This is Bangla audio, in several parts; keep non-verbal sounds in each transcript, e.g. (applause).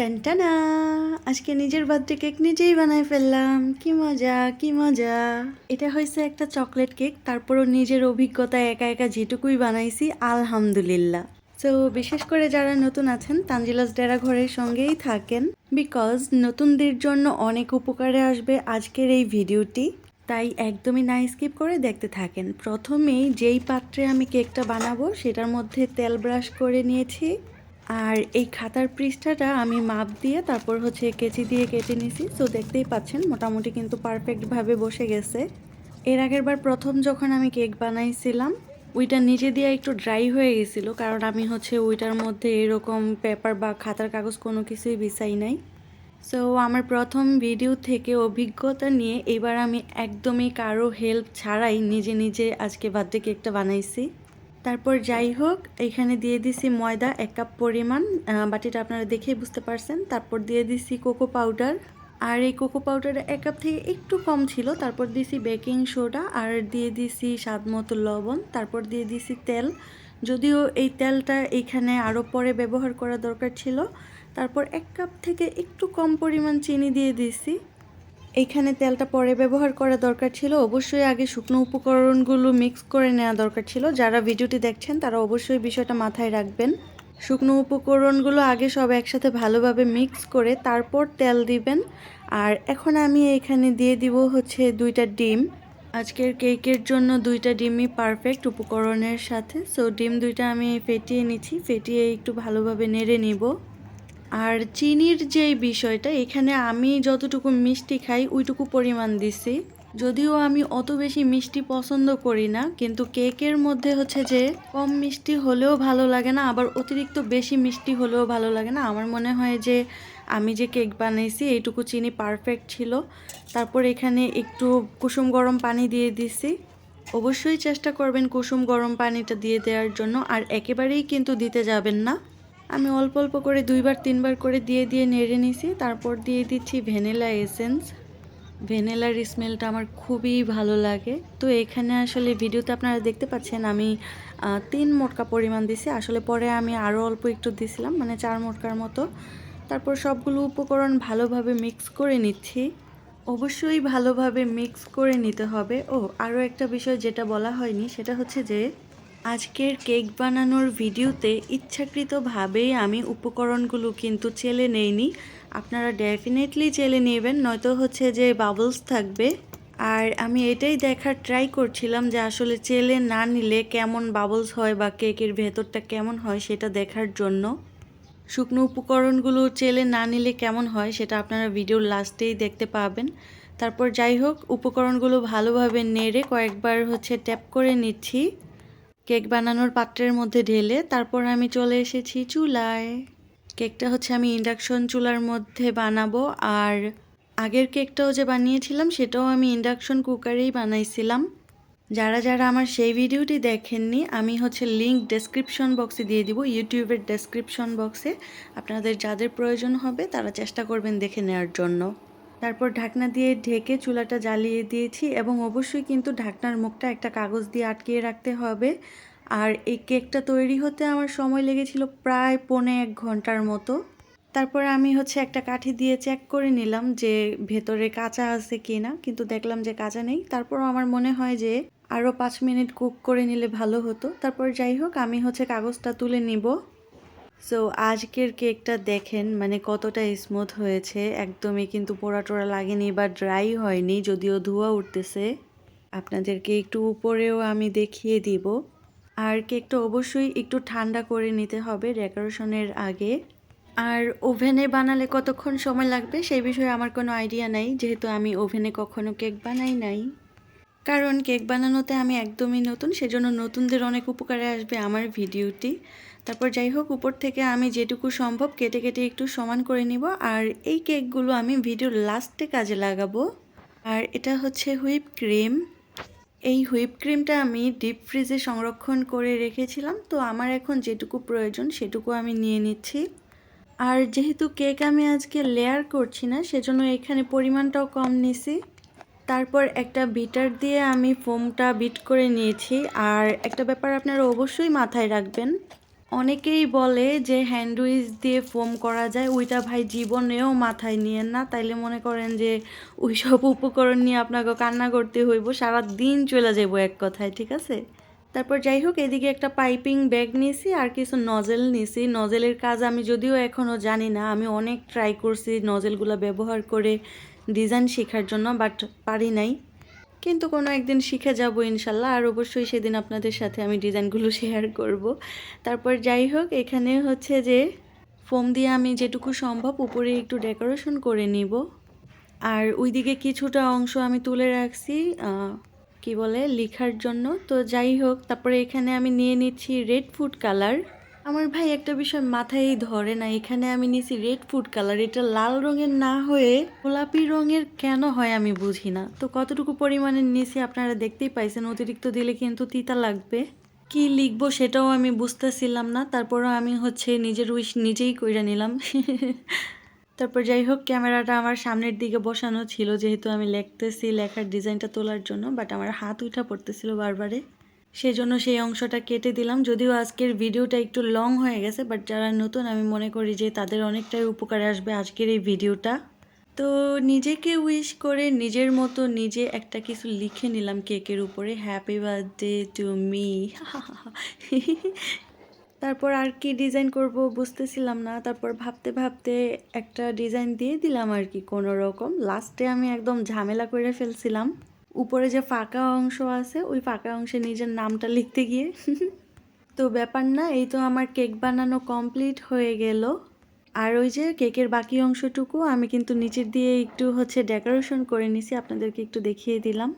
টানটানা আজকে নিজের বার্থডে কেক নিজেই বানাই ফেললাম। কি মজা কি মজা। এটা হয়েছে একটা চকলেট কেক, তারপরও নিজের অভিজ্ঞতা একা একা যেটুকুই বানাইছি, আলহামদুলিল্লাহ। তো বিশেষ করে যারা নতুন আছেন, তানজিলাস ডেরা ঘরের সঙ্গেই থাকেন। বিকজ নতুনদের জন্য অনেক উপকারে আসবে আজকের এই ভিডিওটি। তাই একদমই না স্কিপ করে দেখতে থাকেন। প্রথমেই যেই পাত্রে আমি কেকটা বানাবো, সেটার মধ্যে তেল ব্রাশ করে নিয়েছি। আর এই খাতার পৃষ্ঠাটা আমি মাপ দিয়ে তারপর হচ্ছে কেচি দিয়ে কেটে নিয়েছি সো দেখতেই পাচ্ছেন, মোটামুটি কিন্তু পারফেক্টভাবে বসে গেছে। এর আগের বার প্রথম যখন আমি কেক বানাইছিলাম, ওইটা নিচে দিয়ে একটু ড্রাই হয়ে গেছিল, কারণ আমি হচ্ছে ওইটার মধ্যে এরকম পেপার বা খাতার কাগজ কোনো কিছুই বিছাই নাই। সো আমার প্রথম ভিডিও থেকে অভিজ্ঞতা নিয়ে এবার আমি একদমই কারও হেল্প ছাড়াই নিজে নিজে আজকে বার্থডে কেকটা বানাইছি। তারপর যাই হোক, এখানে দিয়ে দিছি ময়দা এক কাপ পরিমাণ। বাটিটা আপনারা দেখেই বুঝতে পারছেন। তারপর দিয়ে দিছি কোকো পাউডার। আর এই কোকো পাউডার এক কাপ থেকে একটু কম ছিল। তারপর দিছি বেকিং সোডা আর দিয়ে দিছি স্বাদ মতো লবণ। তারপর দিয়ে দিছি তেল। যদিও এই তেলটা এইখানে আরও পরে ব্যবহার করা দরকার ছিল। তারপর এক কাপ থেকে একটু কম পরিমাণ চিনি দিয়ে দিছি। এইখানে তেলটা পরে ব্যবহার করা দরকার ছিল। অবশ্যই আগে শুকনো উপকরণগুলো মিক্স করে নেওয়া দরকার ছিল। যারা ভিডিওটি দেখছেন, তারা অবশ্যই বিষয়টা মাথায় রাখবেন। শুকনো উপকরণগুলো আগে সব একসাথে ভালোভাবে মিক্স করে তারপর তেল দিবেন। আর এখন আমি এখানে দিয়ে দিব হচ্ছে দুইটা ডিম। আজকের কেকের জন্য দুইটা ডিমই পারফেক্ট উপকরণের সাথে। সো ডিম দুইটা আমি ফেটিয়ে নিচ্ছি। ফেটিয়ে একটু ভালোভাবে নেড়ে নিব। আর চিনির যেই বিষয়টা, এখানে আমি যতটুকু মিষ্টি খাই ওইটুকু পরিমাণ দিছি। যদিও আমি অত বেশি মিষ্টি পছন্দ করি না, কিন্তু কেকের মধ্যে হচ্ছে যে কম মিষ্টি হলেও ভালো লাগে না, আবার অতিরিক্ত বেশি মিষ্টি হলেও ভালো লাগে না। আমার মনে হয় যে আমি যে কেক বানাইছি, এইটুকু চিনি পারফেক্ট ছিল। তারপর এখানে একটু কুসুম গরম পানি দিয়ে দিছি। অবশ্যই চেষ্টা করবেন কুসুম গরম পানিটা দিয়ে দেওয়ার জন্য, আর একেবারেই কিন্তু দিতে যাবেন না। আমি অল্প অল্প করে দুইবার, তিনবার করে দিয়ে দিয়ে নেড়ে নিছি। তারপর দিয়ে দিচ্ছি ভ্যানিলা এসেন্স। ভ্যানিলার স্মেলটা আমার খুবই ভালো লাগে। তো এখানে আসলে ভিডিওতে আপনারা দেখতে পাচ্ছেন আমি তিন মোটকা পরিমাণ দিছি। আসলে পরে আমি আরও অল্প একটু দিছিলাম মানে চার মোটকার মতো। তারপর সবগুলো উপকরণ ভালোভাবে মিক্স করে নিচ্ছি। অবশ্যই ভালোভাবে মিক্স করে নিতে হবে। ও আরও একটা বিষয় যেটা বলা হয়নি, সেটা হচ্ছে যে আজকের কেক বানানোর ভিডিওতে ইচ্ছাকৃতভাবেই আমি উপকরণগুলো কিন্তু চেলে নেইনি। আপনারা ডেফিনেটলি চেলে নেবেন, নয়তো হচ্ছে যে বাবলস থাকবে। আর আমি এটাই দেখার ট্রাই করছিলাম যে আসলে চেলে না নিলে কেমন বাবলস হয় বা কেকের ভেতরটা কেমন হয় সেটা দেখার জন্য। শুকনো উপকরণগুলো চেলে না নিলে কেমন হয় সেটা আপনারা ভিডিওর লাস্টেই দেখতে পাবেন। তারপর যাই হোক, উপকরণগুলো ভালোভাবে নেড়ে কয়েকবার হচ্ছে ট্যাপ করে নিচ্ছি। কেক বানানোর পাত্রের মধ্যে ঢেলে তারপর আমি চলে এসেছি চুলায়। কেকটা হচ্ছে আমি ইন্ডাকশন চুলার মধ্যে বানাবো আর আগের কেকটাও যে বানিয়েছিলাম সেটাও আমি ইন্ডাকশন কুকারেই বানাইছিলাম। যারা যারা আমার সেই ভিডিওটি দেখেননি, আমি হচ্ছে লিংক ডেসক্রিপশন বক্সে দিয়ে দিব, ইউটিউবের ডেসক্রিপশন বক্সে। আপনাদের যাদের প্রয়োজন হবে, তারা চেষ্টা করবেন দেখে নেওয়ার জন্য। তারপর ঢাকনা দিয়ে ঢেকে চুলাটা জ্বালিয়ে দিয়েছি এবং অবশ্যই কিন্তু ঢাকনার মুখটা একটা কাগজ দিয়ে আটকিয়ে রাখতে হবে। আর এই কেকটা তৈরি হতে আমার সময় লেগেছিল প্রায় পৌনে এক ঘণ্টার মতো। তারপর আমি হচ্ছে একটা কাঠি দিয়ে চেক করে নিলাম যে ভেতরে কাঁচা আছে কি না কিন্তু দেখলাম যে কাঁচা নেই। তারপর আমার মনে হয় যে আরও পাঁচ মিনিট কুক করে নিলে ভালো হতো। তারপর যাই হোক, আমি হচ্ছে কাগজটা তুলে নিব। সো আজকের কেকটা দেখেন মানে কতটা স্মুথ হয়েছে। একদমই কিন্তু পোড়া টোড়া লাগেনি বা ড্রাই হয়নি, যদিও ধোয়া উঠতেছে। আপনাদেরকে একটু উপরেও আমি দেখিয়ে দিব। আর কেকটা অবশ্যই একটু ঠান্ডা করে নিতে হবে ডেকোরেশনের আগে। আর ওভেনে বানালে কতক্ষণ সময় লাগবে সেই বিষয়ে আমার কোনো আইডিয়া নাই, যেহেতু আমি ওভেনে কখনো কেক বানাই নাই। কারণ কেক বানানোতে আমি একদমই নতুন, সেজন্য নতুনদের অনেক উপকারে আসবে আমার ভিডিওটি তারপর যাই হোক, উপর থেকে আমি যেটুকু সম্ভব কেটে কেটে একটু সমান করে নিব। আর এই কেকগুলো আমি ভিডিওর লাস্টে কাজে লাগাবো। আর এটা হচ্ছে হুইপ ক্রিম। এই হুইপ ক্রিমটা আমি ডিপ ফ্রিজে সংরক্ষণ করে রেখেছিলাম। তো আমার এখন যেটুকু প্রয়োজন সেটুকু আমি নিয়ে নিচ্ছি। আর যেহেতু কেক আমি আজকে লেয়ার করছি না, সেজন্য এখানে পরিমাণটাও কম নিছি। তারপর একটা বিটার দিয়ে আমি ফোমটা বিট করে নিয়েছি। আর একটা ব্যাপার আপনারা অবশ্যই মাথায় রাখবেন অনেকেই বলে যে হ্যান্ডউইচ দিয়ে ফোম করা যায়, ওইটা ভাই জীবনেও মাথায় নিয়েন না। তাইলে মনে করেন যে ওই সব উপকরণ নিয়ে আপনাকে কান্না করতে হইব সারা দিন চলে যাব এক কথায়, ঠিক আছে? তারপর যাই হোক, এদিকে একটা পাইপিং ব্যাগ নিয়েছি আর কিছু নজেল নিয়েছি। নজেলের কাজ আমি যদিও এখনও জানি না, আমি অনেক ট্রাই করছি নজেলগুলো ব্যবহার করে ডিজাইন শেখার জন্য বাট পারি নাই। কিন্তু কোনো একদিন শিখে যাব ইনশাল্লাহ। আর অবশ্যই সেদিন আপনাদের সাথে আমি ডিজাইনগুলো শেয়ার করব। তারপর যাই হোক, এখানে হচ্ছে যে ফোম দিয়ে আমি যেটুকু সম্ভব উপরে একটু ডেকোরেশন করে নিব। আর ওইদিকে কিছুটা অংশ আমি তুলে রাখছি কি বলে, লেখার জন্য। তো যাই হোক, তারপরে এখানে আমি নিয়ে নিচ্ছি রেড ফুড কালার। আমার ভাই একটা বিষয় মাথায় ধরে না, এখানে আমি নিয়েছি রেড ফুড কালার এটা লাল রঙের না হয়ে গোলাপি রঙের কেন হয় আমি বুঝি না। তো কতটুকু পরিমাণে নিয়েছি আপনারা দেখতেই পাইছেন, অতিরিক্ত দিলে কিন্তু তিতা লাগবে। কি লিখব সেটাও আমি বুঝতেছিলাম না, তারপরও আমি হচ্ছে নিজের উইশ নিজেই কইরা নিলাম। (laughs) তারপর যাই হোক, ক্যামেরাটা আমার সামনের দিকে বসানো ছিল, যেহেতু আমি লিখতেছি, লেখার ডিজাইনটা তোলার জন্য বাট আমার হাত উঠা পড়তেছিল বারবারে। সেজন্য সেই অংশটা কেটে দিলাম। যদিও আজকের ভিডিওটা একটু লং হয়ে গেছে বাট যারা নতুন, আমি মনে করি যে তাদের অনেকটাই উপকারে আসবে আজকের এই ভিডিওটা। তো নিজেকে উইশ করে নিজের মতো নিজে একটা কিছু লিখে নিলাম কেকের উপরে। হ্যাপি বার্থডে টু মি তারপর আর কি ডিজাইন করব বুঝতেছিলাম না। তারপর ভাবতে ভাবতে একটা ডিজাইন দিয়ে দিলাম আর কি কোনো রকম লাস্টে আমি একদম ঝামেলা করে ফেলছিলাম। উপরে যে ফাঁকা অংশ আছে, ওই ফাঁকা অংশে নিজের নামটা লিখতে গিয়ে। তো ব্যাপার না, এই তো আমার কেক বানানো কমপ্লিট হয়ে গেল। আর ওই যে কেকের বাকি অংশটুকু আমি কিন্তু নিচের দিয়ে একটু হচ্ছে ডেকোরেশন করে নিছি, আপনাদেরকে একটু দেখিয়ে দিলাম।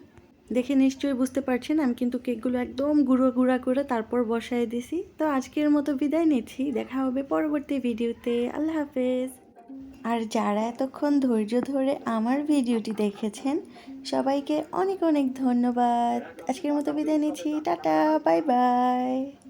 দেখে নিশ্চয়ই বুঝতে পারছেন, আমি কিন্তু কেকগুলো একদম গুঁড়ো গুঁড়া করে তারপর বসায় দিছি। তো আজকের মতো বিদায় নিচ্ছি, দেখা হবে পরবর্তী ভিডিওতে। আল্লাহ হাফেজ। আর যারা এতক্ষণ ধৈর্য ধরে আমার ভিডিওটি দেখেছেন, সবাইকে অনেক অনেক ধন্যবাদ। আজকের মতো বিদায় নিচ্ছি। Tata, bye bye.